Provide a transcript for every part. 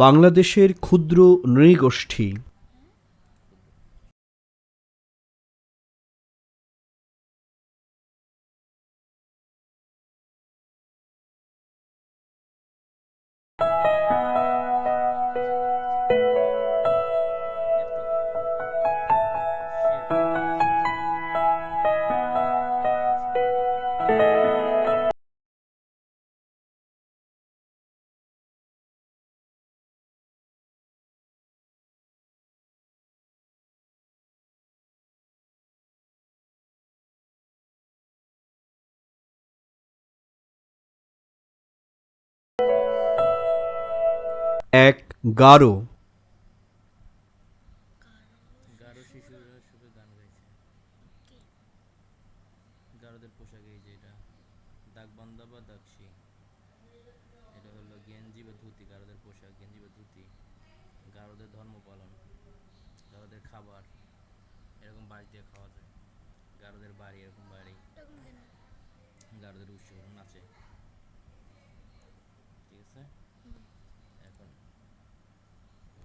বাংলাদেশের ক্ষুদ্র নৃগোষ্ঠী। এক গারো গারো শিশুরা শুধু গান গাইছে গারোদের পোশাক এই যে এটা দাগবান্ধা বা দাগশি এটা হলো গেঞ্জি বা ধুতি গারোদের পোশাক গেঞ্জি বা ধুতি গারোদের ধর্ম পালন গারোদের খাবার এরকম বাঁশ দিয়ে খাওয়া যায় গারোদের বাড়ি এরকম বাড়ি এরকম কেন? গারোদের উৎসব নাচে ঠিক আছে এখন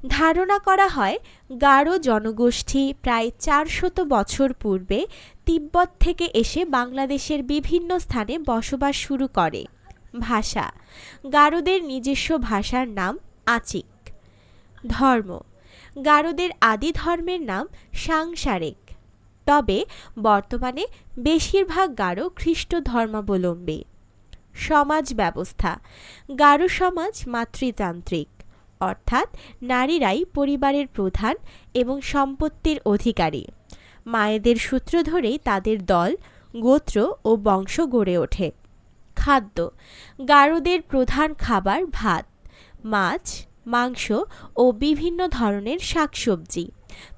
ধারণা করা হয়, গারো জনগোষ্ঠী প্রায় চারশত বছর পূর্বে তিব্বত থেকে এসে বাংলাদেশের বিভিন্ন স্থানে বসবাস শুরু করে। ভাষা, গারোদের নিজস্ব ভাষার নাম আচিক। ধর্ম, গারোদের আদি ধর্মের নাম সাংসারিক। তবে বর্তমানে বেশিরভাগ গারো খ্রিস্ট ধর্মাবলম্বী। সমাজ ব্যবস্থা, গারো সমাজ মাতৃতান্ত্রিক। অর্থাৎ নারীরাই পরিবারের প্রধান এবং সম্পত্তির অধিকারী। মায়েদের সূত্র ধরেই তাদের দল, গোত্র ও বংশ গড়ে ওঠে। খাদ্য, গারোদের প্রধান খাবার ভাত, মাছ, মাংস ও বিভিন্ন ধরনের শাকসবজি।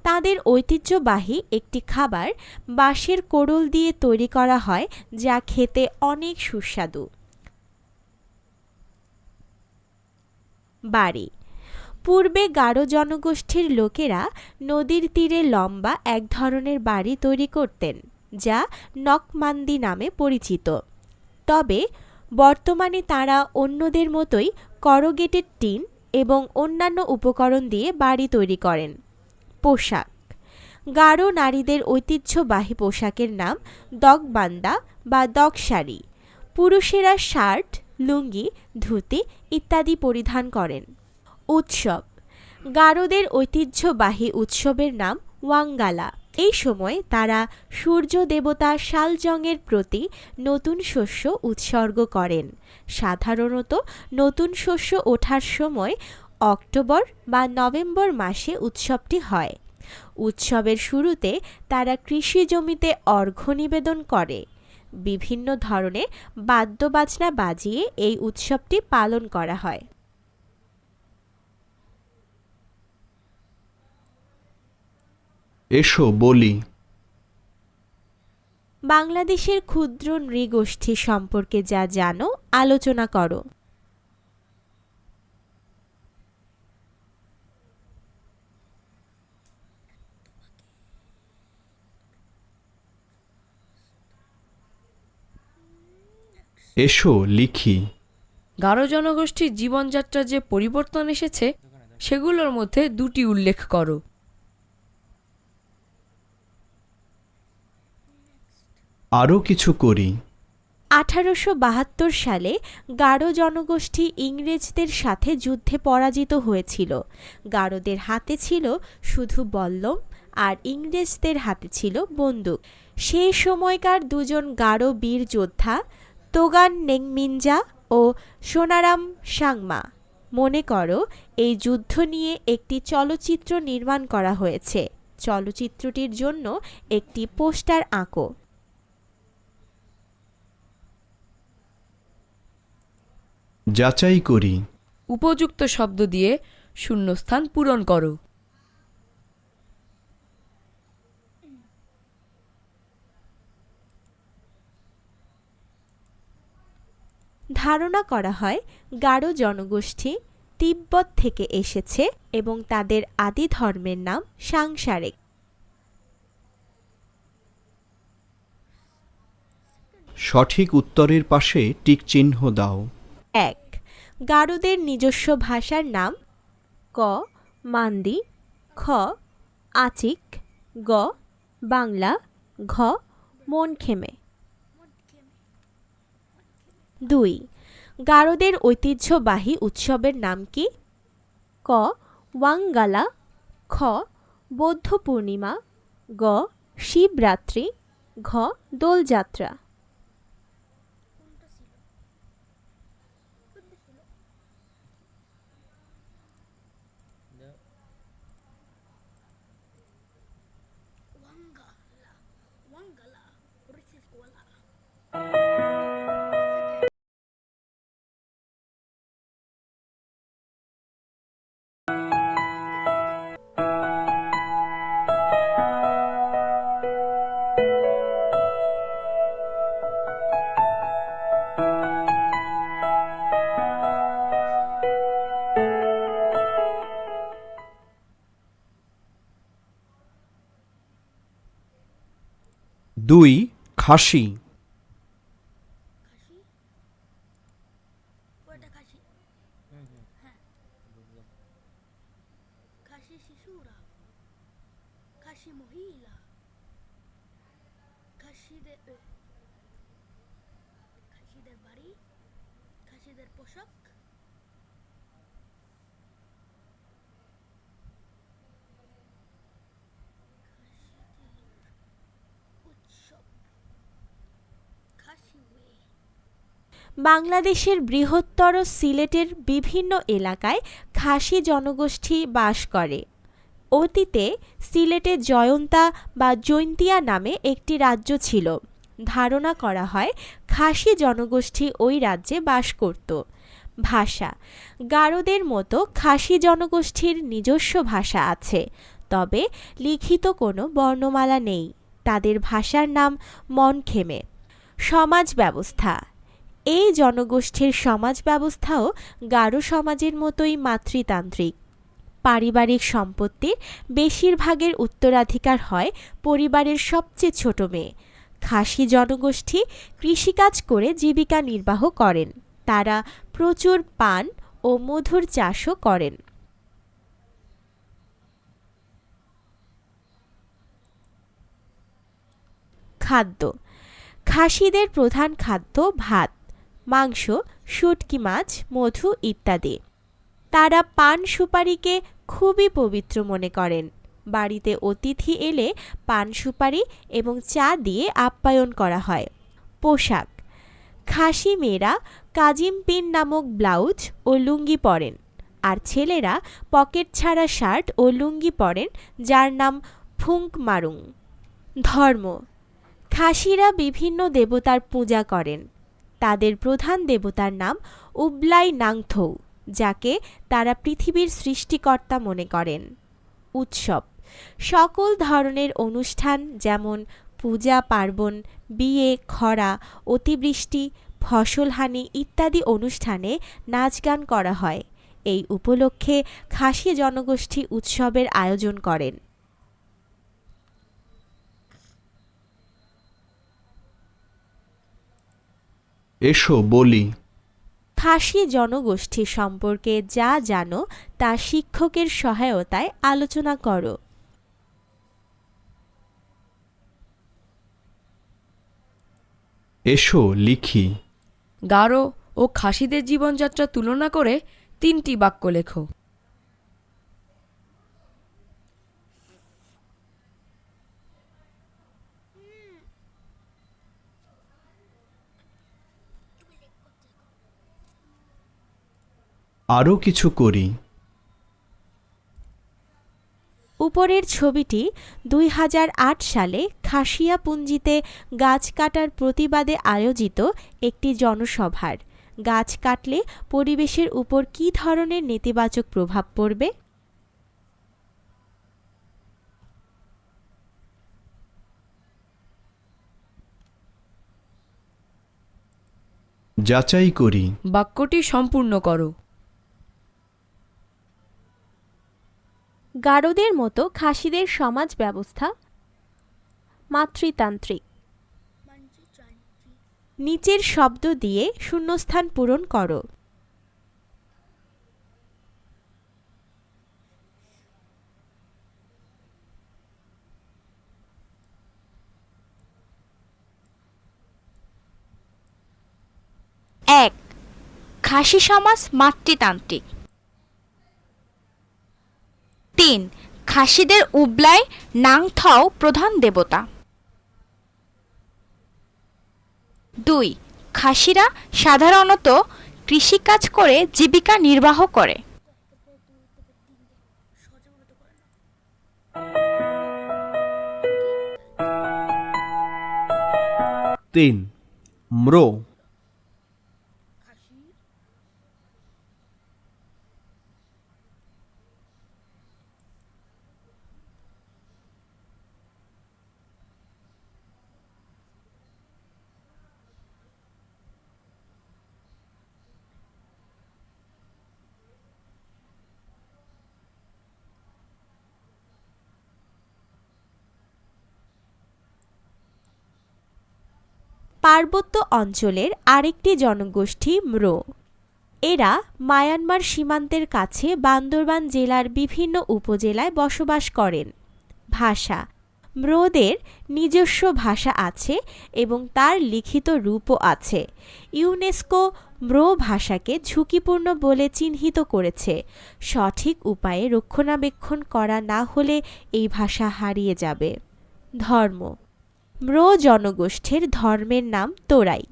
তাদের ঐতিহ্যবাহী একটি খাবার বাঁশের কোড়ল দিয়ে তৈরি করা হয়, যা খেতে অনেক সুস্বাদু। বাড়ি পূর্বে গারো জনগোষ্ঠীর লোকেরা নদীর তীরে লম্বা এক ধরনের বাড়ি তৈরি করতেন, যা নকমান্দি নামে পরিচিত। তবে বর্তমানে তারা অন্যদের মতোই করগেটেড টিন এবং অন্যান্য উপকরণ দিয়ে বাড়ি তৈরি করেন। পোশাক। গারো নারীদের ঐতিহ্যবাহী পোশাকের নাম দগবান্দা বা দগশাড়ি। পুরুষেরা শার্ট, লুঙ্গি, ধুতি ইত্যাদি পরিধান করেন। উৎসব। গারোদের ঐতিহ্যবাহী উৎসবের নাম ওয়াঙ্গালা। এই সময় তারা সূর্য দেবতা শালজংয়ের প্রতি নতুন শস্য উৎসর্গ করেন। সাধারণত নতুন শস্য ওঠার সময় অক্টোবর বা নভেম্বর মাসে উৎসবটি হয়। উৎসবের শুরুতে তারা কৃষি জমিতে অর্ঘ্য নিবেদন করে। বিভিন্ন ধরনের বাদ্যবাজনা বাজিয়ে এই উৎসবটি পালন করা হয়। এসো বলি। বাংলাদেশের ক্ষুদ্র নৃগোষ্ঠী সম্পর্কে যা জানো আলোচনা করো। এসো লিখি। গারো জনগোষ্ঠীর জীবনযাত্রার যে পরিবর্তন এসেছে সেগুলোর মধ্যে দুটি উল্লেখ করো। আরও কিছু করি। আঠারোশো বাহাত্তর সালে গারো জনগোষ্ঠী ইংরেজদের সাথে যুদ্ধে পরাজিত হয়েছিল। গারোদের হাতে ছিল শুধু বল্লম আর ইংরেজদের হাতে ছিল বন্দুক। সেই সময়কার দুজন গারো বীর যোদ্ধা তোগান নেংমিনজা ও সোনারাম সাংমা। মনে করো, এই যুদ্ধ নিয়ে একটি চলচ্চিত্র নির্মাণ করা হয়েছে। চলচ্চিত্রটির জন্য একটি পোস্টার আঁকো। যাচাই করি। উপযুক্ত শব্দ দিয়ে শূন্যস্থান পূরণ করো। ধারণা করা হয় গারো জনগোষ্ঠী তিব্বত থেকে এসেছে এবং তাদের আদি ধর্মের নাম সাংসারিক। সঠিক উত্তরের পাশে টিক চিহ্ন দাও। এক। গারোদের নিজস্ব ভাষার নাম ক, মান্দি, খ, আচিক, গ, বাংলা, ঘ, মনখেমে। দুই। গারোদের ঐতিহ্যবাহী উৎসবের নাম কি? ক, ওয়াঙ্গালা, খ, বৌদ্ধ পূর্ণিমা, গ, শিবরাত্রি, ঘ, দোলযাত্রা। খাসি মহিলা। খাসিদের খাসিদের বাড়ি খাসিদের পোশাক খাসিদের উৎসব খাসি ওয়ে বাংলাদেশের বৃহত্তর সিলেটের বিভিন্ন এলাকায় খাসি জনগোষ্ঠী বাস করে। অতীতে সিলেটে জয়ন্তা বা জৈন্তিয়া নামে একটি রাজ্য ছিল। ধারণা করা হয়, খাসি জনগোষ্ঠী ওই রাজ্যে বাস করত। ভাষা, গারোদের মতো খাসি জনগোষ্ঠীর নিজস্ব ভাষা আছে, তবে লিখিত কোনো বর্ণমালা নেই। তাদের ভাষার নাম মনখেমে। সমাজ ব্যবস্থা এই জনগোষ্ঠীর সমাজ ব্যবস্থাও গারো সমাজের মতোই মাতৃতান্ত্রিক। পারিবারিক সম্পত্তির বেশিরভাগের উত্তরাধিকার হয় পরিবারের সবচেয়ে ছোট মেয়ে। খাসি জনগোষ্ঠী কৃষিকাজ করে জীবিকা নির্বাহ করেন। তারা প্রচুর পান ও মধুর চাষও করেন। খাদ্য। খাসিদের প্রধান খাদ্য ভাত। মাংস, শুটকি মাছ, মধু ইত্যাদি। তারা পান সুপারিকে খুবই পবিত্র মনে করেন। বাড়িতে অতিথি এলে পান সুপারি এবং চা দিয়ে আপ্যায়ন করা হয়। পোশাক। খাসি মেয়েরা কাজিম পিন নামক ব্লাউজ ও লুঙ্গি পরেন আর ছেলেরা পকেট ছাড়া শার্ট ও লুঙ্গি পরেন যার নাম ফুঙ্ক মারুং। ধর্ম। খাসিরা বিভিন্ন দেবতার পূজা করেন। তাদের প্রধান দেবতার নাম উবলাই নাংথৌ, যাকে তারা পৃথিবীর সৃষ্টিকর্তা মনে করেন। উৎসব। সকল ধরনের অনুষ্ঠান যেমন পূজা, পার্বণ, বিয়ে, খরা, অতিবৃষ্টি, ফসলহানি ইত্যাদি অনুষ্ঠানে নাচ গান করা হয়। এই উপলক্ষে খাসি জনগোষ্ঠী উৎসবের আয়োজন করেন। এসো বলি। খাসি জনগোষ্ঠী সম্পর্কে যা জানো তা শিক্ষকের সহায়তায় আলোচনা করো। এসো লিখি। গারো ও খাসিদের জীবনযাত্রা তুলনা করে তিনটি বাক্য লেখো। আরও কিছু করি। উপরের ছবিটি দুই হাজার আট সালে খাসিয়া পুঞ্জিতে গাছ কাটার প্রতিবাদে আয়োজিত একটি জনসভার। গাছ কাটলে পরিবেশের উপর কী ধরনের নেতিবাচক প্রভাব পড়বে? যাচাই করি। বাক্যটি সম্পূর্ণ করো। গারদের মতো খাসিদের সমাজ ব্যবস্থা। মাতৃতান্ত্রিক। নিচের শব্দ দিয়ে শূন্যস্থান পূরণ করো। এক, খাসি সমাজ মাতৃতান্ত্রিক। তিন, খাসিদের উবলায় নাংথাও প্রধান দেবতা। দুই, খাসিরা সাধারণত কৃষিকাজ করে জীবিকা নির্বাহ করে। তিন, ম্রো পার্বত্য অঞ্চলের আরেকটি জনগোষ্ঠী ম্রো। এরা মায়ানমার সীমান্তের কাছে বান্দরবান জেলার বিভিন্ন উপজেলায় বসবাস করেন। ভাষা। ম্রোদের নিজস্ব ভাষা আছে এবং তার লিখিত রূপও আছে। ইউনেস্কো ম্রো ভাষাকে ঝুঁকিপূর্ণ বলে চিহ্নিত করেছে। সঠিক উপায়ে রক্ষণাবেক্ষণ করা না হলে এই ভাষা হারিয়ে যাবে। ধর্ম। ম্রো জনগোষ্ঠীর ধর্মের নাম তোরাই।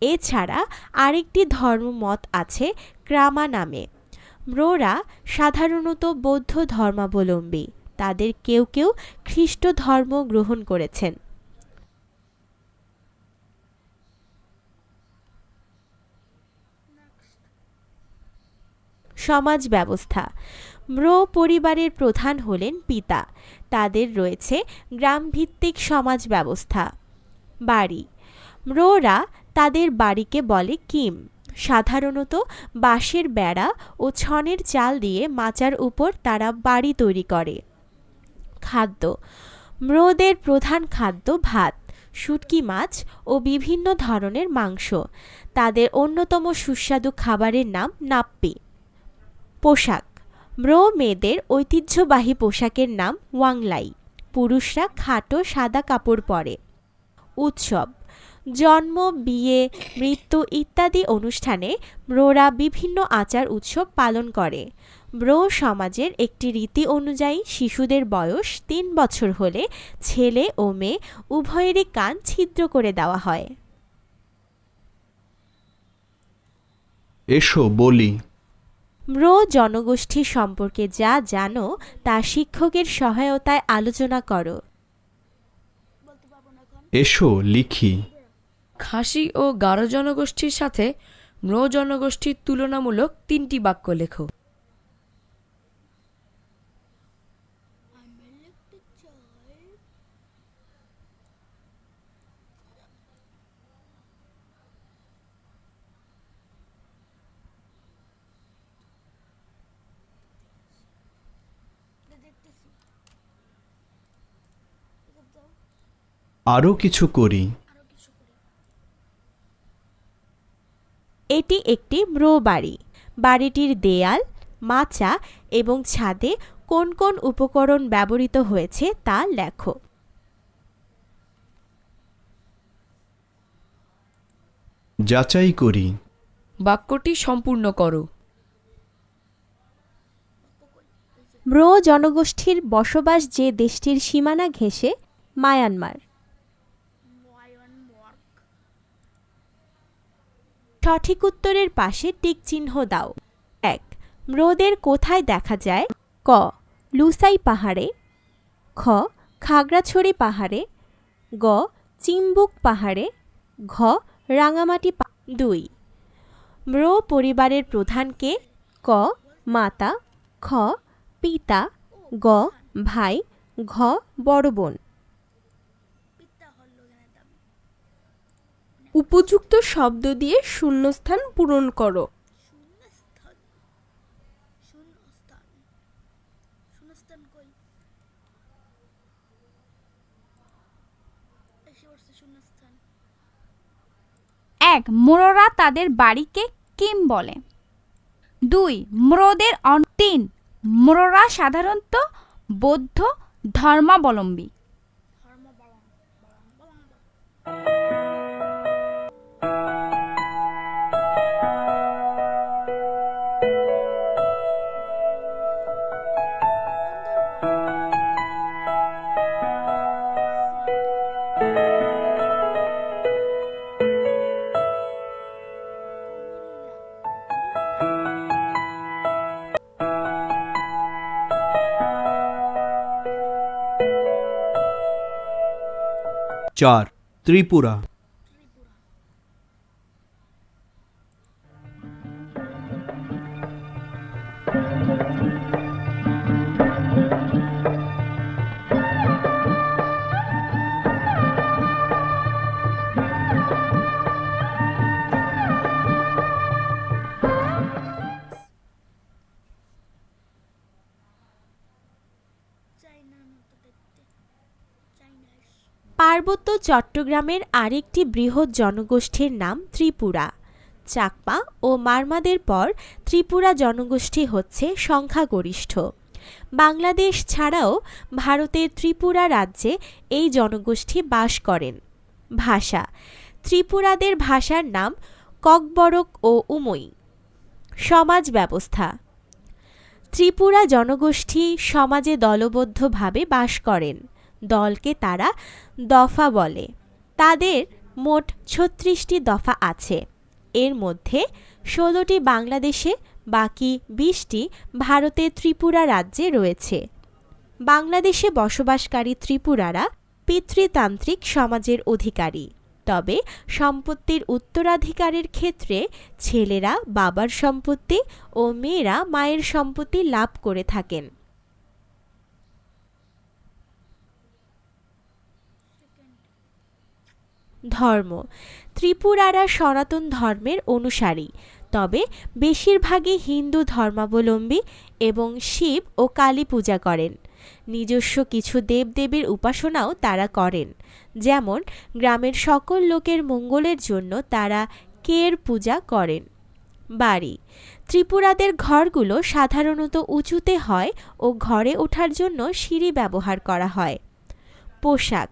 এছাড়া আরেকটি ধর্মমত আছে ক্রামা নামে। ম্রোরা সাধারণত বৌদ্ধ ধর্মাবলম্বী। তাদের কেউ কেউ খ্রিস্ট ধর্ম গ্রহণ করেছেন। সমাজ ব্যবস্থা। ম্রো পরিবারের প্রধান হলেন পিতা। তাদের রয়েছে গ্রামভিত্তিক সমাজ ব্যবস্থা। বাড়ি। ম্রোরা তাদের বাড়িকে বলে কিম। সাধারণত বাঁশের বেড়া ও ছনের চাল দিয়ে মাচার উপর তারা বাড়ি তৈরি করে। খাদ্য। ম্রোদের প্রধান খাদ্য ভাত, শুটকি মাছ ও বিভিন্ন ধরনের মাংস। তাদের অন্যতম সুস্বাদু খাবারের নাম নাপ্পি। পোশাক। ম্রো মেয়েদের ঐতিহ্যবাহী পোশাকের নাম ওয়াংলাই। পুরুষরা খাটো সাদা কাপড় পরে। উৎসব, জন্ম, বিয়ে, মৃত্যু ইত্যাদি অনুষ্ঠানে ম্রোরা বিভিন্ন আচার উৎসব পালন করে। ব্রো সমাজের একটি রীতি অনুযায়ী শিশুদের বয়স তিন বছর হলে ছেলে ও মেয়ে উভয়েরই কান ছিদ্র করে দেওয়া হয়। এসো বলি ম্রো জনগোষ্ঠী সম্পর্কে যা জানো তা শিক্ষকের সহায়তায় আলোচনা করো। এসো লিখি। খাসি ও গারো জনগোষ্ঠীর সাথে ম্রো জনগোষ্ঠীর তুলনামূলক তিনটি বাক্য লেখো আমি লিখতে চাই এটা দেখতেছি এটা দাও আরও কিছু করি আরও কিছু করি। এটি একটি ম্রো বাড়ি। বাড়িটির দেয়াল মাচা এবং ছাদে কোন কোন উপকরণ ব্যবহৃত হয়েছে তা লেখো। যাচাই করি। বাক্যটি সম্পূর্ণ করো। ব্রো জনগোষ্ঠীর বসবাস যে দেশটির সীমানা ঘেঁষে মায়ানমার। সঠিক উত্তরের পাশে টিক চিহ্ন দাও। এক ম্রোদের কোথায় দেখা যায়? ক, লুসাই পাহাড়ে। খ, খাগড়াছড়ি পাহাড়ে। গ, চিম্বুক পাহাড়ে। ঘ, রাঙামাটি দুই, ম্র পরিবারের প্রধানকে। ক, মাতা। খ, পিতা। গ, ভাই। ঘ, বড় বোন পিতা হলো এখানে দামি উপযুক্ত শব্দ দিয়ে শূন্যস্থান পূরণ করো। এক, মোররা তাদের বাড়িকে কিম বলে। দুই, ম্রদের অন- তিন, মোররা সাধারণত বৌদ্ধ ধর্মাবলম্বী। চার ত্রিপুরা চট্টগ্রামের আরেকটি বৃহৎ জনগোষ্ঠীর নাম ত্রিপুরা। চাকমা ও মারমাদের পর ত্রিপুরা জনগোষ্ঠী হচ্ছে সংখ্যাগরিষ্ঠ। বাংলাদেশ ছাড়াও ভারতের ত্রিপুরা রাজ্যে এই জনগোষ্ঠী বাস করেন। ভাষা। ত্রিপুরাদের ভাষার নাম ককবরক ও উমই। সমাজ ব্যবস্থা। ত্রিপুরা জনগোষ্ঠী সমাজে দলবদ্ধভাবে বাস করেন। দলকে তারা দফা বলে। তাদের মোট ছত্রিশটি দফা আছে। এর মধ্যে ষোলোটি বাংলাদেশে, বাকি বিশটি ভারতের ত্রিপুরা রাজ্যে রয়েছে। বাংলাদেশে বসবাসকারী ত্রিপুরারা পিতৃতান্ত্রিক সমাজের অধিকারী। তবে সম্পত্তির উত্তরাধিকারের ক্ষেত্রে ছেলেরা বাবার সম্পত্তি ও মেয়েরা মায়ের সম্পত্তি লাভ করে থাকেন। ধর্ম। ত্রিপুরারা সনাতন ধর্মের অনুসারী। তবে বেশিরভাগই হিন্দু ধর্মাবলম্বী এবং শিব ও কালী পূজা করেন। নিজস্ব কিছু দেবদেবীর উপাসনাও তারা করেন। যেমন, গ্রামের সকল লোকের মঙ্গলের জন্য তারা কের পূজা করেন। বাড়ি। ত্রিপুরাদের ঘরগুলো সাধারণত উঁচুতে হয় ও ঘরে ওঠার জন্য সিঁড়ি ব্যবহার করা হয়। পোশাক।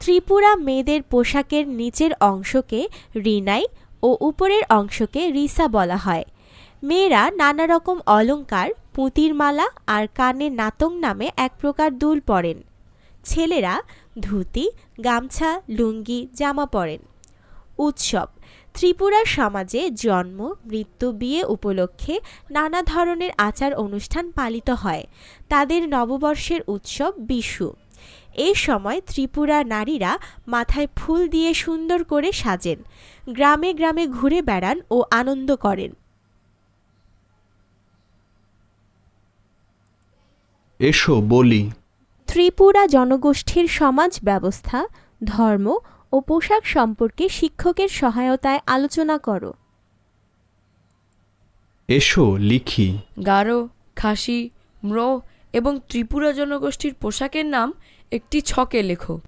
ত্রিপুরা মেয়েদের পোশাকের নিচের অংশকে রিনাই ও উপরের অংশকে রিসা বলা হয়। মেয়েরা নানা রকম অলংকার, পুঁতির মালা আর কানে নাতং নামে এক প্রকার দুল পরেন। ছেলেরা ধুতি, গামছা, লুঙ্গি, জামা পরেন। উৎসব। ত্রিপুরা সমাজে জন্ম, মৃত্যু, বিয়ে উপলক্ষে নানা ধরনের আচার অনুষ্ঠান পালিত হয়। তাদের নববর্ষের উৎসব বিশু। এই সময় ত্রিপুরা নারীরা মাথায় ফুল দিয়ে সুন্দর করে সাজেন গ্রামে গ্রামে ঘুরে বেড়ান ও আনন্দ করেন। এসো বলি। ত্রিপুরা জনগোষ্ঠীর সমাজ ব্যবস্থা ধর্ম ও পোশাক সম্পর্কে শিক্ষকের সহায়তায় আলোচনা করো। এসো লিখি। গারো খাসি ম্র এবং ত্রিপুরা জনগোষ্ঠীর পোশাকের নাম একটি ছকে লেখো।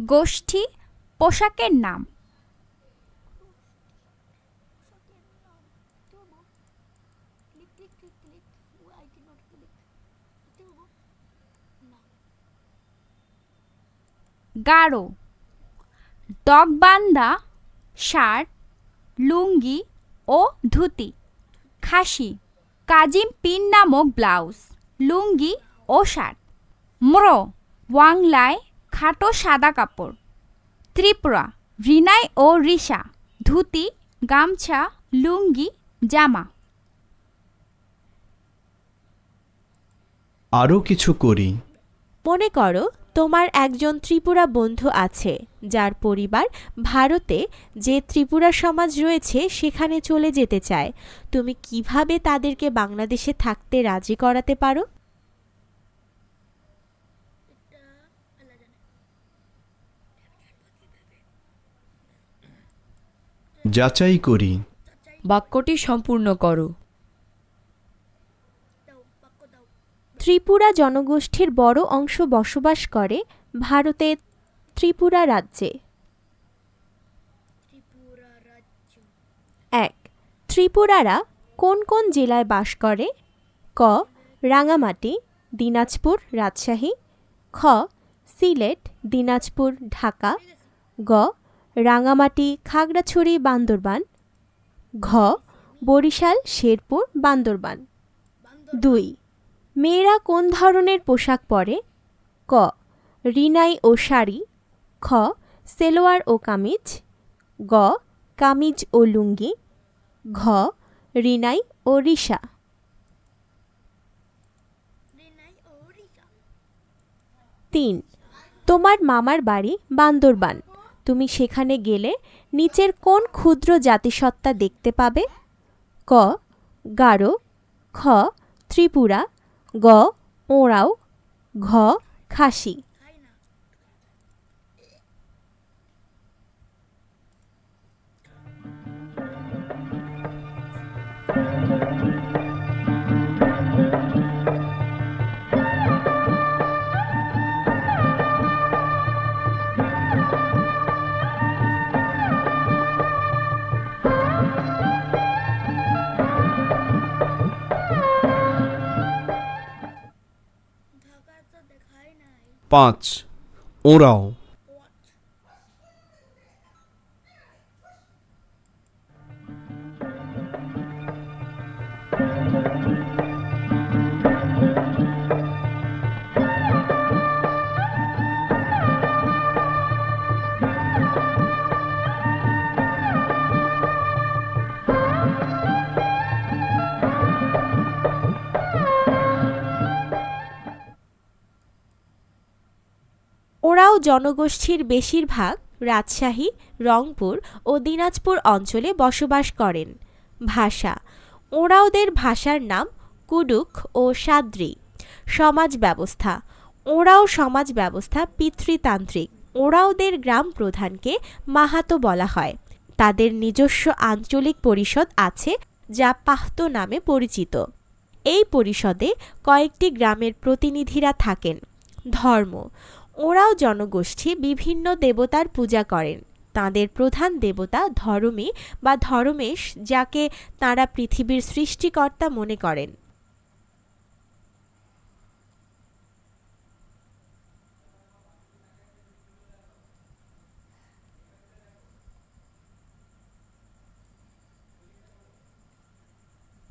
গোষ্ঠী পোশাকের নাম। গাঢ় ডগবান্ধা শার্ট লুঙ্গি ও ধুতি। খাসি। কাজিম পিন নামক ব্লাউজ লুঙ্গি ও শার্ট। ম্র ওয়াংলায় খাটো সাদা কাপড়। ত্রিপুরা রিনাই ও রিসা ধুতি গামছা লুঙ্গি জামা। আরও কিছু করি। মনে করো তোমার একজন ত্রিপুরা বন্ধু আছে যার পরিবার ভারতে যে ত্রিপুরা সমাজ রয়েছে সেখানে চলে যেতে চায়। তুমি কীভাবে তাদেরকে বাংলাদেশে থাকতে রাজি করাতে পারো? যাচাই করি। বাক্যটি সম্পূর্ণ করো দাও বাক্য দাও ত্রিপুরা জনগোষ্ঠীর বড় অংশ বসবাস করে ভারতের ত্রিপুরা রাজ্যে। এক, ত্রিপুরারা কোন কোন জেলায় বাস করে? ক, রাঙামাটি, দিনাজপুর, রাজশাহী। খ, সিলেট, দিনাজপুর, ঢাকা। গ, রাঙামাটি, খাগড়াছড়ি, বান্দরবান। ঘ, বরিশাল, শেরপুর, বান্দরবান। দুই মেয়েরা কোন ধরনের পোশাক পরে? ক. রিনাই ও শাড়ি। খ. সেলোয়ার ও কামিজ। গ. কামিজ ও লুঙ্গি। ঘ. রিনাই ও রিকা তিন. তোমার মামার বাড়ি বান্দরবান। তুমি সেখানে গেলে নিচের কোন ক্ষুদ্র জাতিসত্তা দেখতে পাবে? ক. গারো। খ. ত্রিপুরা। গ ওঁরাও ঘ খাসি। নাই পাঁচ জনগোষ্ঠীর বেশিরভাগ রাজশাহী, রংপুর ও দিনাজপুর অঞ্চলে বসবাস করেন। ভাষা। ওরাওদের ভাষার নাম কুডুক ও সাদ্রি। সমাজ ব্যবস্থা। ওরাও সমাজ ব্যবস্থা পিতৃতান্ত্রিক। ওরাওদের গ্রাম প্রধানকে মাহাতো বলা হয়। তাদের নিজস্ব আঞ্চলিক পরিষদ আছে, যা পাহতো নামে পরিচিত। এই পরিষদে কয়েকটি গ্রামের প্রতিনিধিরা থাকেন। ধর্ম। ওরাও জনগোষ্ঠী বিভিন্ন দেবতার পূজা করেন। তাদের প্রধান দেবতা ধরমী বা ধরমেশ, যাকে তারা পৃথিবীর সৃষ্টিকর্তা মনে করেন।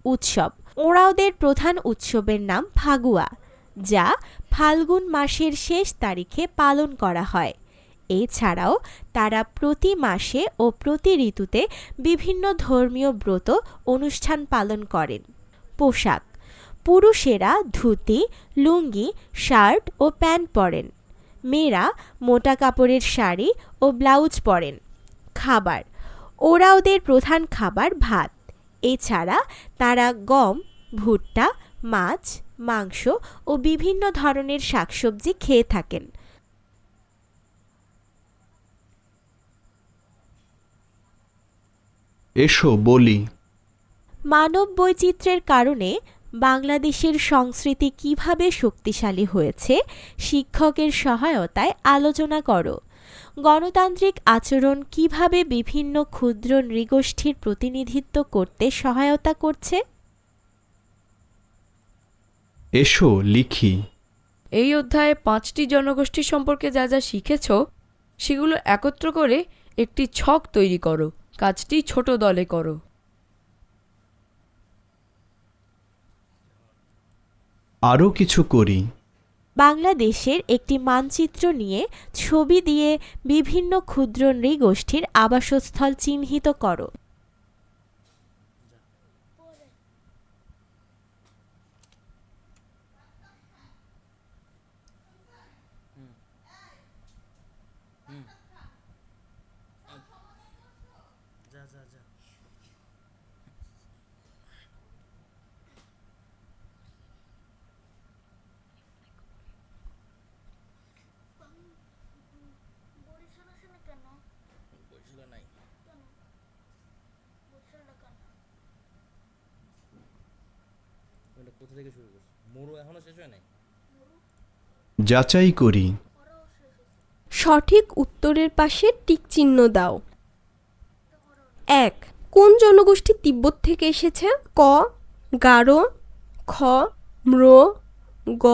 উৎসব। ওরাওদের প্রধান উৎসবের নাম ফাগুয়া। যা ফাল্গুন মাসের শেষ তারিখে পালন করা হয়। এছাড়াও তারা প্রতি মাসে ও প্রতি ঋতুতে বিভিন্ন ধর্মীয় ব্রত অনুষ্ঠান পালন করেন। পোশাক, পুরুষেরা ধুতি, লুঙ্গি, শার্ট ও প্যান্ট পরেন। মেয়েরা মোটা কাপড়ের শাড়ি ও ব্লাউজ পরেন। খাবার, ওরাওদের প্রধান খাবার ভাত। এছাড়া তারা গম, ভুট্টা, মাছ মাংস ও বিভিন্ন ধরনের শাকসবজি খেয়ে থাকেন। এসো বলি। মানব বৈচিত্র্যের কারণে বাংলাদেশের সংস্কৃতি কীভাবে শক্তিশালী হয়েছে শিক্ষকের সহায়তায় আলোচনা করো। গণতান্ত্রিক আচরণ কীভাবে বিভিন্ন ক্ষুদ্র নৃগোষ্ঠীর প্রতিনিধিত্ব করতে সহায়তা করছে? এসো লিখি। এই অধ্যায়ে পাঁচটি জনগোষ্ঠী সম্পর্কে যা যা শিখেছ সেগুলো একত্র করে একটি ছক তৈরি করো। কাজটি ছোট দলে করো। আরও কিছু করি। বাংলাদেশের একটি মানচিত্র নিয়ে ছবি দিয়ে বিভিন্ন ক্ষুদ্র নৃগোষ্ঠীর আবাসস্থল চিহ্নিত করো। থেকে শুরু করছ। মরু এখনও শেষ হয় নাই? যাচাই করি। সঠিক উত্তরের পাশে টিক চিহ্ন দাও। এক কোন জনগোষ্ঠী তিব্বত থেকে এসেছে? ক গারো খ ম্র গ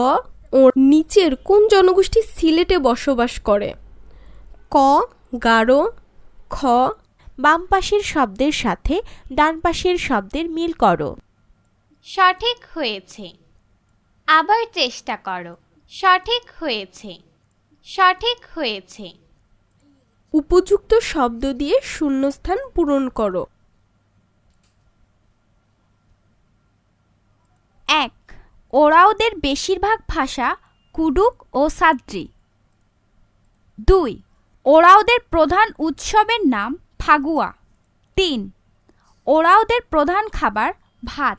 ও। নিচের কোন জনগোষ্ঠী সিলেটে বসবাস করে? ক গারো খ। বাম পাশের শব্দের সাথে ডান পাশের শব্দের মিল করো। সঠিক হয়েছে। আবার চেষ্টা করো। সঠিক হয়েছে। সঠিক হয়েছে। উপযুক্ত শব্দ দিয়ে শূন্যস্থান পূরণ করো। এক ওরাওদের বেশিরভাগ ভাষা কুডুক ও সাদ্রি। দুই ওরাওদের প্রধান উৎসবের নাম ফাগুয়া। তিন ওরাওদের প্রধান খাবার ভাত।